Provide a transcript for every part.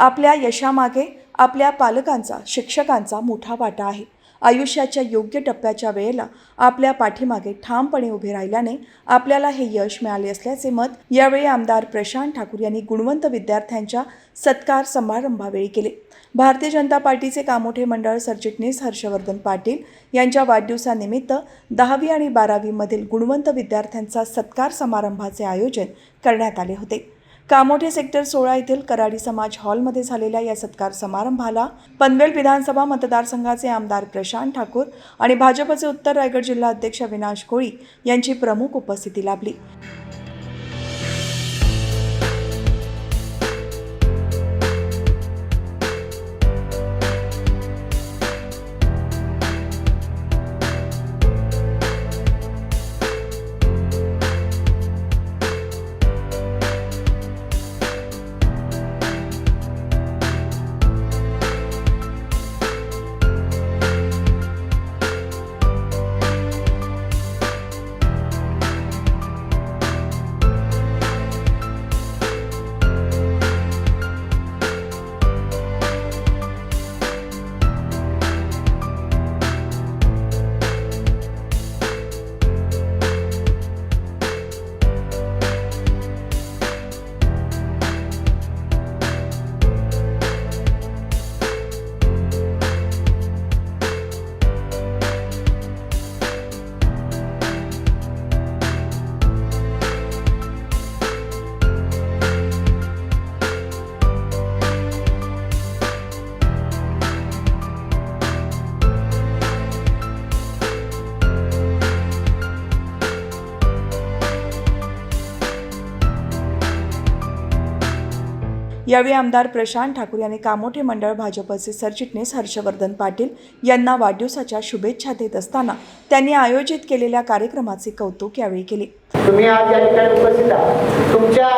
आपल्या यशामागे आपल्या पालकांचा शिक्षकांचा मोठा वाटा आहे. आयुष्याच्या योग्य टप्प्याच्या वेळेला आपल्या पाठीमागे ठामपणे उभे राहिल्याने आपल्याला हे यश मिळाले असल्याचे मत यावेळी आमदार प्रशांत ठाकूर यांनी गुणवंत विद्यार्थ्यांच्या सत्कार समारंभावेळी केले. भारतीय जनता पार्टीचे कामोठे मंडळ सरचिटणीस हर्षवर्धन पाटील यांच्या वाढदिवसानिमित्त दहावी आणि बारावीमधील गुणवंत विद्यार्थ्यांचा सत्कार समारंभाचे आयोजन करण्यात आले होते. कामोठे सेक्टर सोळा येथील कराडी समाज हॉलमध्ये झालेल्या या सत्कार समारंभाला पनवेल विधानसभा मतदारसंघाचे आमदार प्रशांत ठाकूर आणि भाजपचे उत्तर रायगड जिल्हा अध्यक्ष अविनाश कोळी यांची प्रमुख उपस्थिती लाभली. यावेळी आमदार प्रशांत ठाकूर यांनी कामोठे मंडळ भाजपचे सरचिटणीस हर्षवर्धन पाटील यांना वाढदिवसाच्या शुभेच्छा देत असताना त्यांनी आयोजित केलेल्या कार्यक्रमाचे कौतुक यावेळी केले. तुम्ही आज या ठिकाणी उपस्थित आहात. तुमच्या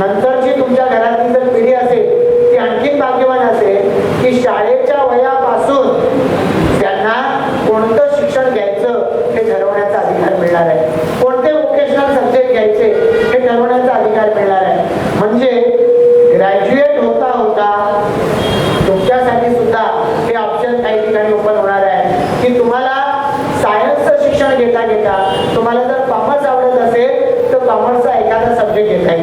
नंतरची तुमच्या घरातली जर पिढी असेल ती आणखीन cái việc này.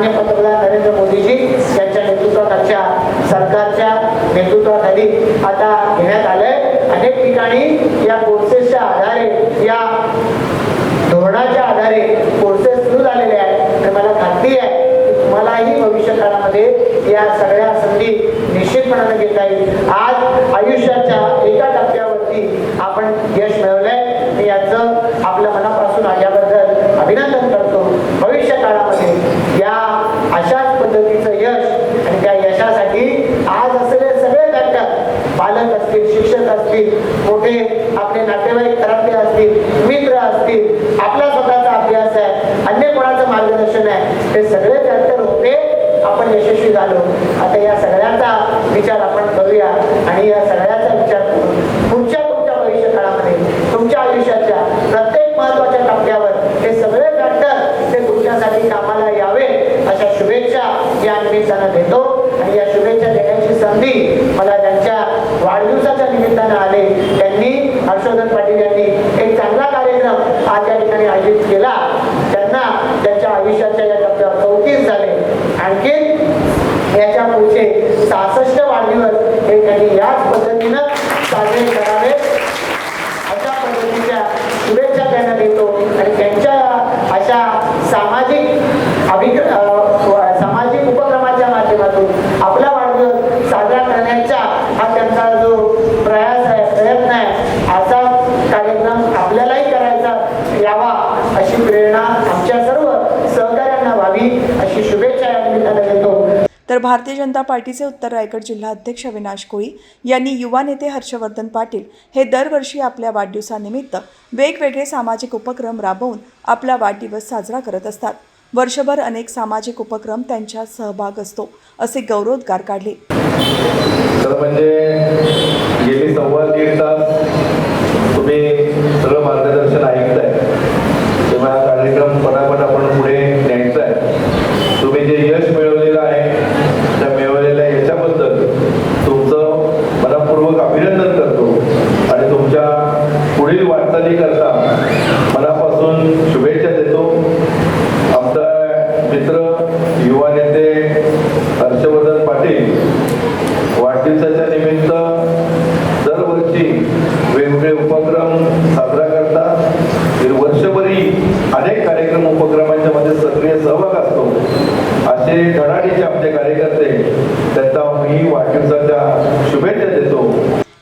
मान्य पंतप्रधान नरेंद्र मोदीजी यांच्या नेतृत्वाखालच्या सरकारच्या नेतृत्वाखाली आता घेण्यात आलंय. अनेक ठिकाणी या कोर्सेसच्या आधारे या धोरणाच्या आधारे कोर्सेस सुरू झालेले आहेत. आणि मला खात्री आहे तुम्हालाही भविष्य काळामध्ये या सगळ्या संधी निश्चितपणाने घेता येईल. आज आयुष्याच्या एका टप्प्यावरती आपण यश मिळवलंय मी याचं आपल्या मनापासून याबद्दल अभिनंदन करतो भविष्य काळामध्ये या अशाच पद्धतीचं यश आणि त्या यशासाठी आज असलेले सगळे घटक पालक असतील शिक्षक असतील मोठे आपले नातेवाईक घरातले असतील असतील आपला स्वतःचा अभ्यास आहे अन्य कोणाचं मार्गदर्शन आहे हे सगळे फॅक्टर होते आपण यशस्वी झालो. आता या सगळ्याचा विचार आपण करूया आणि या सगळ्याचा विचार करून पुढच्या तुमच्या भविष्य काळामध्ये तुमच्या आयुष्याच्या प्रत्येक महत्त्वाच्या टप्प्यावर हे सगळे फॅक्टर ते तुमच्यासाठी कामाला यावे अशा शुभेच्छा या निमित्तानं देतो. आणि या शुभेच्छा देण्याची संधी मला त्यांच्या वाढदिवसाच्या निमित्तानं आले त्यांनी हर्षवर्धन पाटील यांनी कार्यक्रम आज या ठिकाणी आयोजित केला. त्यांना त्यांच्या आयुष्याच्या या टप्प्यावर चौतीस झाले. आणखी याच्या पुढचे सहासष्ट वाढदिवस हे त्यांनी याच पद्धतीनं साजरे करावे. अशा पद्धतीच्या शुभेच्छा त्यांना देतो. आणि त्यांच्या अशा सामाजिक अभिक सामाजिक उपक्रमाच्या माध्यमातून आपला वाढदिवस साजरा करण्याचा हा त्यांचा जो प्रयास आहे प्रयत्न आहे असा कार्य प्रेरणा आमच्या सर्व व्हावी अशी शुभेच्छा या देतो. तर भारतीय जनता पार्टीचे उत्तर रायगड जिल्हा अध्यक्ष अविनाश कोळी यांनी युवा नेते हर्षवर्धन पाटील हे दरवर्षी आपल्या वाढदिवसानिमित्त वेगवेगळे सामाजिक उपक्रम राबवून आपला वाढदिवस साजरा करत असतात. वर्षभर अनेक सामाजिक उपक्रम त्यांच्यात सहभाग असतो असे गौरवोद्गार काढले. तर म्हणजे गेली सव्वा दीड तास तुम्ही मार्गदर्शन ऐकलं. असे धडाडीचे आपले कार्यकर्ते त्यांचा मी वाढदिवसाच्या शुभेच्छा देतो.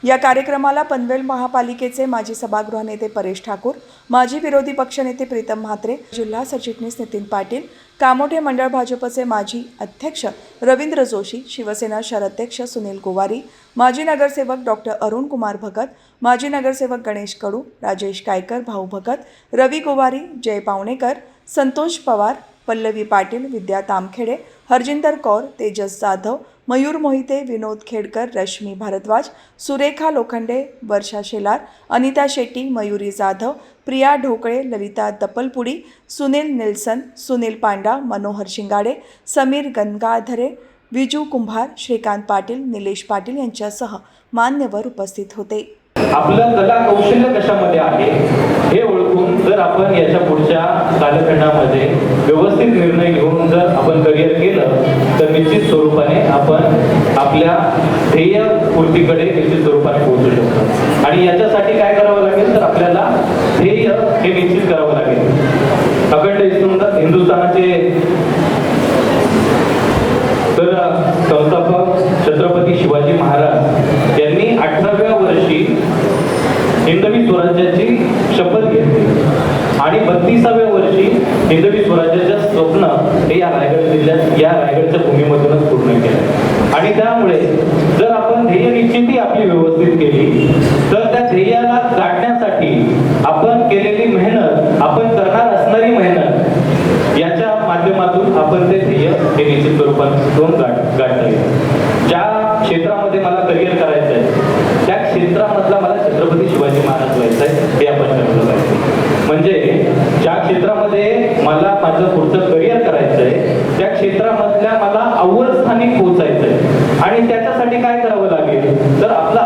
या कार्यक्रमाला पनवेल महापालिकेचे माजी सभागृह नेते परेश ठाकूर माजी विरोधी पक्षनेते प्रीतम म्हात्रे जिल्हा सरचिटणीस नितीन पाटील कामोठे मंडळ भाजपचे माजी अध्यक्ष रवींद्र जोशी शिवसेना शहराध्यक्ष सुनील गोवारी माजी नगरसेवक डॉक्टर अरुण कुमार भगत माजी नगरसेवक गणेश कडू राजेश कायकर भाऊ भगत रवी गोवारी जय पावणेकर संतोष पवार पल्लवी पाटील विद्या तामखेडे हरजिंदर कौर तेजस जाधव मयूर मोहिते विनोद खेडकर रश्मी भारद्वाज सुरेखा लोखंडे वर्षा शेलार अनिता शेट्टी मयुरी जाधव प्रिया ढोकळे ललिता दपलपुडी सुनील निल्सन सुनील पांडा मनोहर शिंगाडे समीर गंगाधरे विजू कुंभार श्रीकांत पाटील निलेश पाटील यांच्यासह मान्यवर उपस्थित होते. आपलं कला कौशल्य कशामध्ये आहे? करून जर आपण याच्या पुढच्या कालखंडामध्ये व्यवस्थित निर्णय घेऊन जर आपण करिअर केलं तर निश्चित स्वरूपाने आपण आपल्या ध्येय पूर्तीकडे निश्चित स्वरूपाने पोहोचू शकतो. आणि याच्यासाठी काय करावं लागेल? तर आपल्याला ध्येय हे निश्चित करावं लागेल अखंड हिंदुस्तान हिंदुस्थानाचे तर संस्थापक छत्रपती शिवाजी महाराज यांनी अठराव्या वर्षी हिंदवी स्वराज्याची शपथ घेतली आणि बत्तीसाव्या वर्षी हिंदवी स्वराज्याचं स्वप्न हे या रायगड जिल्ह्यात या रायगडच्या भूमीमधूनच पूर्ण केलं आणि त्यामुळे जर आपण ध्येय निश्चिती आपली व्यवस्थित केली तर त्या ध्येयाला गाठण्यासाठी आपण केलेली मेहनत आपण करणार असणारी मेहनत याच्या माध्यमातून आपण ते ध्येय हे निश्चित स्वरूपातून गाठ गाठता येईल. ज्या क्षेत्रामध्ये मला करिअर करायचं आहे त्या क्षेत्रामधला मला छत्रपती शिवाजी महाराज व्हायचं आहे हे आपण ठरवलं पाहिजे. म्हणजे ज्या क्षेत्रामध्ये मला माझं पुढचं करिअर करायचं आहे त्या क्षेत्रामधल्या मला अव्वल स्थानी पोहोचायचंय. आणि त्याच्यासाठी काय करावं लागेल? तर आपलं